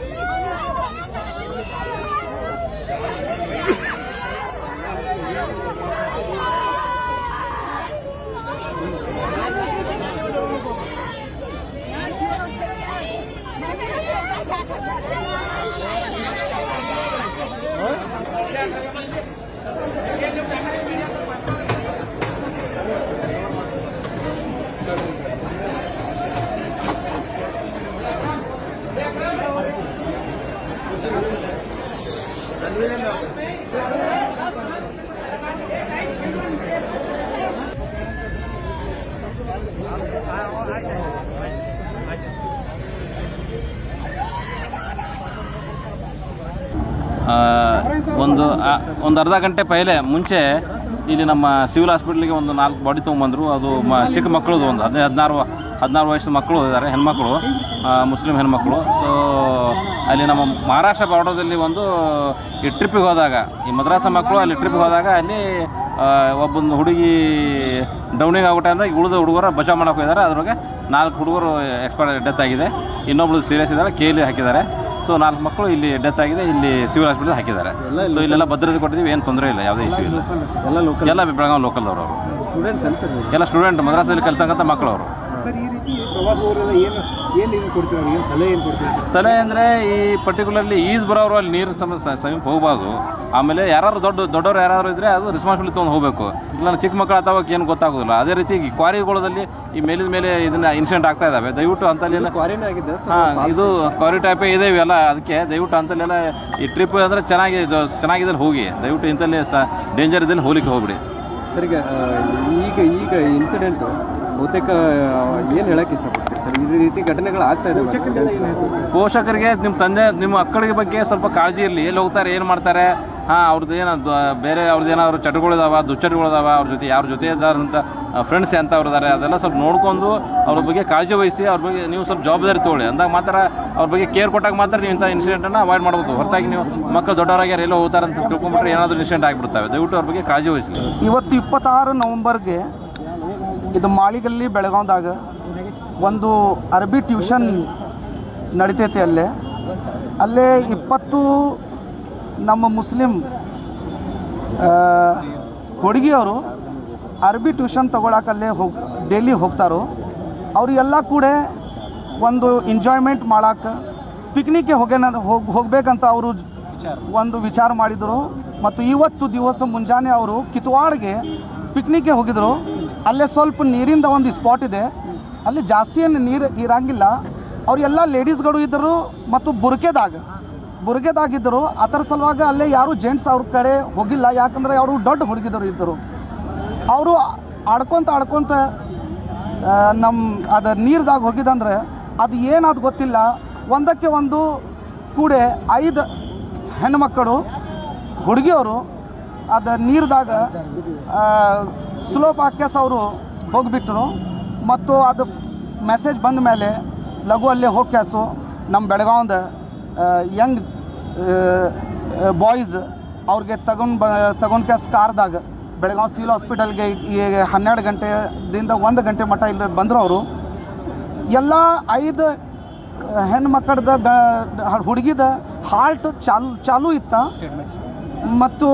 No! ಒಂದು ಒಂದು ಅರ್ಧ ಗಂಟೆ ಪೈಲೆ ಮುಂಚೆ ಇಲ್ಲಿ ನಮ್ಮ ಸಿವಿಲ್ ಹಾಸ್ಪಿಟ್ಲಿಗೆ ಒಂದು ನಾಲ್ಕು ಬಾಡಿ ತೊಗೊಂಬಂದರು. ಅದು ಮ, ಚಿಕ್ಕ ಮಕ್ಕಳದು ಒಂದು, ಹದಿನೈದು, ಹದಿನಾರು ಹದಿನಾರು ವಯಸ್ಸು ಮಕ್ಕಳು ಇದ್ದಾರೆ ಹೆಣ್ಮಕ್ಳು ಮುಸ್ಲಿಂ ಹೆಣ್ಮಕ್ಳು. ಸೊ ಅಲ್ಲಿ ನಮ್ಮ ಮಹಾರಾಷ್ಟ್ರ ಬಾರ್ಡರ್ದಲ್ಲಿ ಒಂದು ಈ ಟ್ರಿಪ್ಪಿಗೆ ಹೋದಾಗ ಈ ಮದ್ರಾಸ ಮಕ್ಕಳು ಅಲ್ಲಿ ಟ್ರಿಪ್ಪಿಗೆ ಹೋದಾಗ ಅಲ್ಲಿ ಒಬ್ಬೊಂದು ಹುಡುಗಿ ಡೌನಿಂಗ್ ಆಗ್ಬಿಟ್ಟೆ ಅಂದರೆ ಉಳಿದ ಹುಡುಗರು ಬಚಾವ್ ಮಾಡೋಕೆ ಹೋಗಿದ್ದಾರೆ. ಅದ್ರೊಳಗೆ ನಾಲ್ಕು ಹುಡುಗರು ಎಕ್ಸ್ಪೈರ್ ಡೆತ್ ಆಗಿದೆ. ಇನ್ನೊಬ್ಳು ಸೀರಿಯಸ್ ಇದ್ದಾರೆ ಕೇಲಿ ಹಾಕಿದ್ದಾರೆ. ಸೊ ನಾಲ್ಕು ಮಕ್ಕಳು ಇಲ್ಲಿ ಡೆತ್ ಆಗಿದೆ ಇಲ್ಲಿ ಸಿವಿಲ್ ಹಾಸ್ಪಿಟಲ್ ಹಾಕಿದ್ದಾರೆ. ಸೊ ಇಲ್ಲೆಲ್ಲ ಭದ್ರತೆ ಕೊಟ್ಟಿದ್ದೀವಿ ಏನು ತೊಂದರೆ ಇಲ್ಲ ಯಾವುದೇ ಇಶ್ಯೂ ಇಲ್ಲ. ಎಲ್ಲ ಲೋಕಲ್ ಬೆಳಗಾವಿ ಲೋಕಲ್ದವರು ಅವರು. ಎಲ್ಲ ಸ್ಟೂಡೆಂಟ್ ಮದ್ರಾಸಲ್ಲಿ ಕಲಿತಕ್ಕಂಥ ಮಕ್ಕಳು ಅವರು ಸಲಹೆ ಅಂದರೆ ಈ ಪರ್ಟಿಕ್ಯುಲರ್ಲಿ ಈಜ್ ಬರೋರು ಅಲ್ಲಿ ನೀರು ಸಮಸ್ಯೆ ಸಮೀಪ ಹೋಗ್ಬಾರ್ದು. ಆಮೇಲೆ ಯಾರು ದೊಡ್ಡ ದೊಡ್ಡವ್ರು ಯಾರಾದ್ರು ಇದ್ದರೆ ಅದು ರೆಸ್ಪಾನ್ಸಿಬಿಲಿಟಿ ತೊಗೊಂಡು ಹೋಗಬೇಕು. ಇಲ್ಲ ಚಿಕ್ಕ ಮಕ್ಕಳು ಅಥವಾ ಏನು ಗೊತ್ತಾಗೋದಿಲ್ಲ. ಅದೇ ರೀತಿ ಈ ಕ್ವಾರಿಗಳಲ್ಲಿ ಈ ಮೇಲಿದ ಮೇಲೆ ಇದನ್ನ ಇನ್ಸಿಡೆಂಟ್ ಆಗ್ತಾ ಇದ್ದಾವೆ ದಯವಿಟ್ಟು ಅಂತಲ್ಲೆಲ್ಲ ಹಾಂ ಇದು ಕ್ವಾರಿ ಟೈಪೇ ಇದೆ ಇವೆಲ್ಲ ಅದಕ್ಕೆ ದಯವಿಟ್ಟು ಅಂತಲ್ಲೆಲ್ಲ ಈ ಟ್ರಿಪ್ ಅಂದರೆ ಚೆನ್ನಾಗಿ ಚೆನ್ನಾಗಿದ್ದಲ್ಲಿ ಹೋಗಿ. ದಯವಿಟ್ಟು ಇಂಥಲ್ಲಿ ಸ ಡೇಂಜರ್ ಇದ್ದಲ್ಲಿ ಹೋಗ್ಲಿಕ್ಕೆ ಹೋಗ್ಬಿಡಿ. ಸರ್ ಈಗ ಈಗ ಈಗ ಇನ್ಸಿಡೆಂಟು ಬಹುತೇಕ ಏನು ಹೇಳಕ್ಕೆ ಇಷ್ಟಪಡ್ತೀರಿ ಸರ್? ಈ ರೀತಿ ಘಟನೆಗಳು ಆಗ್ತಾ ಇದೆ ಪೋಷಕರಿಗೆ ನಿಮ್ಮ ತಂದೆ ನಿಮ್ಮ ಮಕ್ಕಳಿಗೆ ಬಗ್ಗೆ ಸ್ವಲ್ಪ ಕಾಳಜಿ ಇರಲಿ. ಎಲ್ಲಿ ಹೋಗ್ತಾರೆ ಏನು ಮಾಡ್ತಾರೆ? ಹಾಂ ಅವ್ರದ್ದು ಏನು ಬೇರೆ ಅವ್ರದ್ದು ಏನಾದ್ರು ಚಟಗಳಿದಾವ ದುಶ್ಚಟಗಳಿದಾವ, ಅವ್ರ ಜೊತೆ ಯಾರ ಜೊತೆ ಇದ್ದಾರಂತ ಫ್ರೆಂಡ್ಸ್ ಎಂಥವ್ರು ಇದ್ದಾರೆ ಅದೆಲ್ಲ ಸ್ವಲ್ಪ ನೋಡ್ಕೊಂಡು ಅವ್ರ ಬಗ್ಗೆ ಕಾಳಜಿ ವಹಿಸಿ, ಅವ್ರ ಬಗ್ಗೆ ನೀವು ಸ್ವಲ್ಪ ಜವಾಬ್ದಾರಿ ತೊಗೊಳ್ಳಿ. ಅಂದಾಗ ಮಾತ್ರ ಅವ್ರ ಬಗ್ಗೆ ಕೇರ್ ಕೊಟ್ಟಾಗ ಮಾತ್ರ ನೀವು ಇಂಥ ಇನ್ಸಿಡೆಂಟನ್ನು ಅವಾಯ್ಡ್ ಮಾಡ್ಬೋದು. ಹೊರತಾಗಿ ನೀವು ಮಕ್ಕಳು ದೊಡ್ಡವರಾಗ್ಯಾರ ಎಲ್ಲೋ ಹೋಗ್ತಾರೆ ಅಂತ ತಿಳ್ಕೊಂಬಿಟ್ರೆ ಏನಾದರೂ ಇನ್ಸಿಡೆಂಟ್ ಆಗಿಬಿಡ್ತವೆ. ದಯವಿಟ್ಟು ಅವ್ರ ಬಗ್ಗೆ ಕಾಳಜಿ ವಹಿಸಿ ಇವತ್ತು ಇಪ್ಪತ್ತಾರು ನವಂಬರ್ಗೆ ಇದು ಮಾಳಿಗಲ್ಲಿ ಬೆಳಗಾವ್ದಾಗ ಒಂದು ಅರಬಿ ಟ್ಯೂಷನ್ ನಡಿತೈತೆ ಅಲ್ಲೇ. ಅಲ್ಲೇ ಇಪ್ಪತ್ತು ನಮ್ಮ ಮುಸ್ಲಿಂ ಹುಡುಗಿಯವರು ಅರಬಿ ಟ್ಯೂಷನ್ ತೊಗೊಳಕಲ್ಲೇ ಹೋಗಿ ಡೈಲಿ ಹೋಗ್ತಾರೋ. ಎಲ್ಲ ಕೂಡ ಒಂದು ಎಂಜಾಯ್ಮೆಂಟ್ ಮಾಡಕ್ಕೆ ಪಿಕ್ನಿಕ್ಗೆ ಹೋಗ್ಯಾನ ಹೋಗಿ, ಹೋಗ್ಬೇಕಂತ ಅವರು ಒಂದು ವಿಚಾರ ಮಾಡಿದರು. ಮತ್ತು ಇವತ್ತು ದಿವಸ ಮುಂಜಾನೆ ಅವರು ಕಿತ್ವಾಡ್ಗೆ ಪಿಕ್ನಿಕ್ಗೆ ಹೋಗಿದ್ರು. ಅಲ್ಲೇ ಸ್ವಲ್ಪ ನೀರಿಂದ ಒಂದು ಸ್ಪಾಟ್ ಇದೆ. ಅಲ್ಲಿ ಜಾಸ್ತಿ ಏನು ನೀರು ಇರಂಗಿಲ್ಲ. ಅವರೆಲ್ಲ ಲೇಡೀಸ್ಗಳು ಇದ್ದರು ಮತ್ತು ಬುರ್ಕೆದಾಗ. ಬುರ್ಗೆದಾಗಿದ್ದರು ಅದರ ಸಲುವಾಗಿ ಅಲ್ಲೇ ಯಾರು ಜೆಂಟ್ಸ್ ಅವ್ರ ಕಡೆ ಹೋಗಿಲ್ಲ. ಯಾಕಂದರೆ ಅವರು ದೊಡ್ಡ ಹುಡುಗಿದರು ಇದ್ದರು. ಅವರು ಆಡ್ಕೊತ ಆಡ್ಕೊತ ನಮ್ಮ ಅದು ನೀರ್ದಾಗ ಹೋಗಿದಂದ್ರೆ ಅದು ಏನಾದ ಗೊತ್ತಿಲ್ಲ. ಒಂದಕ್ಕೆ ಒಂದು ಕೂಡೆ ಐದು ಹೆಣ್ಮಕ್ಕಳು ಹುಡುಗಿಯವರು ಅದು ನೀರ್ದಾಗ ಸ್ಲೋಪ್ ಹಾಕ್ಯಾಸ ಅವರು ಹೋಗಿಬಿಟ್ರು. ಮತ್ತು ಅದು ಮೆಸೇಜ್ ಬಂದ ಮೇಲೆ ಲಘು ಅಲ್ಲೇ ಹೋಗ್ಯಾಸು. ನಮ್ಮ ಬೆಳಗಾವ್ದ. ಯಂಗ್ ಬಾಯ್ಸ್ ಅವ್ರಿಗೆ ತಗೊಂಡು ಬ, ತಗೊಂಡ್ ಕ್ಯಾಸ್ ಕಾರ್ದಾಗ ಬೆಳಗಾವಿ ಸಿವಿಲ್ ಹಾಸ್ಪಿಟಲ್ಗೆ ಈಗ ಹನ್ನೆರಡು ಗಂಟೆದಿಂದ ಒಂದು ಗಂಟೆ ಮಟ್ಟ ಇಲ್ಲಿ ಬಂದರು ಅವರು. ಎಲ್ಲ ಐದು ಹೆಣ್ಣು ಮಕ್ಕಳದ ಹುಡುಗಿದ ಹಾರ್ಟ್ ಚಾಲು ಚಾಲು ಇತ್ತ. ಮತ್ತು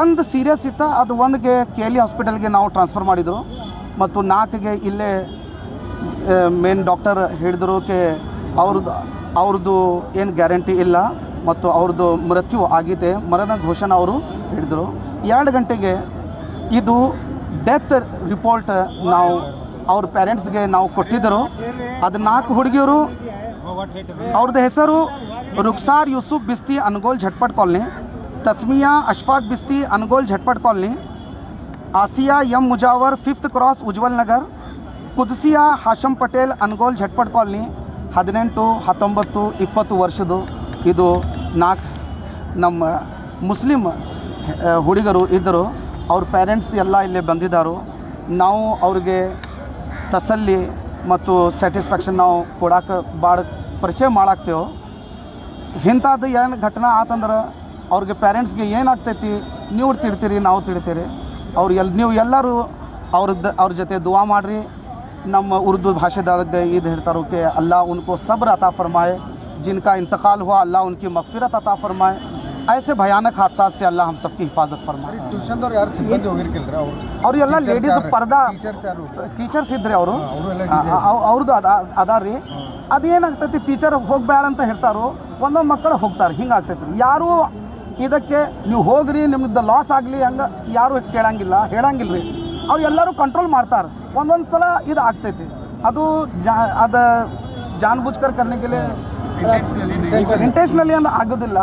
ಒಂದು ಸೀರಿಯಸ್ ಇತ್ತ, ಅದು ಒಂದಿಗೆ ಕೆ ಎಲ್ ಇ ಹಾಸ್ಪಿಟಲ್ಗೆ ನಾವು ಟ್ರಾನ್ಸ್ಫರ್ ಮಾಡಿದರು. ಮತ್ತು ನಾಲ್ಕಿಗೆ ಇಲ್ಲೇ ಮೇನ್ ಡಾಕ್ಟರ್ ಹೇಳಿದರು ಕೆ, ಅವ್ರದ್ದು ಅವ್ರದ್ದು ಏನು ಗ್ಯಾರಂಟಿ ಇಲ್ಲ ಮತ್ತು ಅವ್ರದ್ದು ಮೃತ್ಯು ಆಗಿದೆ ಮರಣ ಘೋಷಣೆ ಅವರು ಹಿಡಿದರು ಎರಡು ಗಂಟೆಗೆ ಇದು ಡೆತ್ ರಿಪೋರ್ಟ್ ನಾವು ಅವ್ರ ಪೇರೆಂಟ್ಸ್ಗೆ ನಾವು ಕೊಟ್ಟಿದ್ದರು. ಅದು ನಾಲ್ಕು ಹುಡುಗಿಯರು, ಅವ್ರದ್ದು ಹೆಸರು Ruksar Yusuf Bisti Angol Zatpat colony, Tasmiya Ashfaq Bisti Angol Zatpat colony, Asiya M Mujawar fifth cross Ujwal Nagar, Kudsiya Hasham Patel Angol Zatpat colony ಹದಿನೆಂಟು, ಹತ್ತೊಂಬತ್ತು, ಇಪ್ಪತ್ತು ವರ್ಷದ್ದು ಇದು ನಾಲ್ಕು ನಮ್ಮ ಮುಸ್ಲಿಂ ಹುಡುಗರು ಇದ್ದರು. ಅವ್ರ ಪೇರೆಂಟ್ಸ್ ಎಲ್ಲ ಇಲ್ಲಿ ಬಂದಿದ್ದರು. ನಾವು ಅವ್ರಿಗೆ ತಸಲ್ಲಿ ಮತ್ತು ಸ್ಯಾಟಿಸ್ಫ್ಯಾಕ್ಷನ್ ನಾವು ಕೊಡಕ್ಕೆ ಭಾಳ ಪರಿಚಯ ಮಾಡಾಕ್ತೇವೆ. ಇಂಥದ್ದು ಏನು ಘಟನೆ ಆತಂದ್ರೆ ಅವ್ರಿಗೆ ಪೇರೆಂಟ್ಸ್ಗೆ ಏನಾಗ್ತೈತಿ, ನೀವು ತಿಳ್ತೀರಿ ನಾವು ತಿಳ್ತೀರಿ ಅವ್ರು ಎಲ್, ನೀವು ಎಲ್ಲರೂ ಅವ್ರದ್ದು, ಅವ್ರ ಜೊತೆ ದುವಾ ಮಾಡಿರಿ. ನಮ್ಮ ಉರ್ದು ಭಾಷೆದಾಗ ಇದು ಹೇಳ್ತಾರೋ ಕೆ ಅಲ್ಲಾ ಉನ್ಕೋ ಸಬ್ರ ಅತಾ ಫರ್ಮಾಯೆ जिनका इंतकाल हुआ अल्लाह उनकी मगफिरत अता फरमाए ऐसे भयानक हादसा से अल्लाह हम सबकी हिफाजत फरमाए ಟ್ಯೂಷನ್ದವ್ರು ಯಾರು ಸಿಬ್ಬಂದಿ ಹೋಗಿರ್ಕಿಲ್ರಿ ಅವ್ರು ಅವರೆಲ್ಲ ಲೇಡೀಸ್ ಪರ್ದಾ ಟೀಚರ್ಸ್ ಯಾರು ಟೀಚರ್ಸ್ ಇದ್ರಿ ಅವರು ಅವರೆಲ್ಲ ಅವ್ರದ್ದು ಅದ ಅದ ರೀ ಅದೇನಾಗ್ತೈತಿ ಟೀಚರ್ ಹೋಗ್ಬೇಡ ಅಂತ ಹೇಳ್ತಾರೋ ಒಂದೊಂದು ಮಕ್ಕಳು ಹೋಗ್ತಾರೆ ಹಿಂಗೆ ಆಗ್ತೈತಿ ರೀ ಯಾರೂ ಇದಕ್ಕೆ ನೀವು ಹೋಗ್ರಿ ನಿಮ್ದು ಲಾಸ್ ಆಗಲಿ ಹಂಗೆ ಯಾರೂ ಕೇಳಂಗಿಲ್ಲ ಹೇಳಂಗಿಲ್ಲ ರೀ ಅವ್ರು ಎಲ್ಲರೂ ಕಂಟ್ರೋಲ್ ಮಾಡ್ತಾರೆ. ಒಂದೊಂದು ಸಲ ಇದು ಆಗ್ತೈತಿ. ಅದು ಜಾ ಅದು ಜಾನ್ ಬುಜ್ಕರ್ ಕರ್ನೆಗೆಲೆ ಇಂಟೆನ್ಷನಲಿ ಅಂದ್ರೆ ಆಗೋದಿಲ್ಲ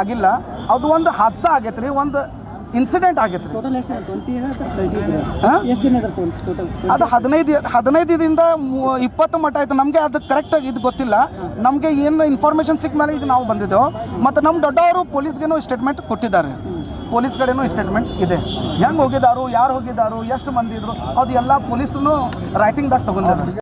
ಆಗಿಲ್ಲ. ಅದು ಒಂದು ಹಾದ್ಸ ಆಗೈತೆ ರೀ ಒಂದು ಇನ್ಸಿಡೆಂಟ್ ಆಗೈತೆ ಅದು ಹದಿನೈದು ಹದಿನೈದಿಂದ ಇಪ್ಪತ್ತು ಮಟ್ಟ ಆಯ್ತು. ನಮಗೆ ಅದು ಕರೆಕ್ಟಾಗಿ ಇದು ಗೊತ್ತಿಲ್ಲ. ನಮಗೆ ಏನು ಇನ್ಫಾರ್ಮೇಷನ್ ಸಿಕ್ಕ ಮೇಲೆ ಈಗ ನಾವು ಬಂದಿದ್ದೆವು. ಮತ್ತು ನಮ್ಮ ದೊಡ್ಡವರು ಪೊಲೀಸ್ಗೇನೋ ಸ್ಟೇಟ್ಮೆಂಟ್ ಕೊಟ್ಟಿದ್ದಾರೆ. ಪೊಲೀಸ್ ಕಡೆನೂ ಸ್ಟೇಟ್ಮೆಂಟ್ ಇದೆ. ಹೆಂಗೆ ಹೋಗಿದ್ದಾರು ಯಾರು ಹೋಗಿದ್ದಾರು ಎಷ್ಟು ಮಂದಿ ಇದ್ರು, ಅದು ಎಲ್ಲ ಪೊಲೀಸರು ರೈಟಿಂಗ್ದಾಗ ತಗೊಂಡಿದ್ದಾರೆ.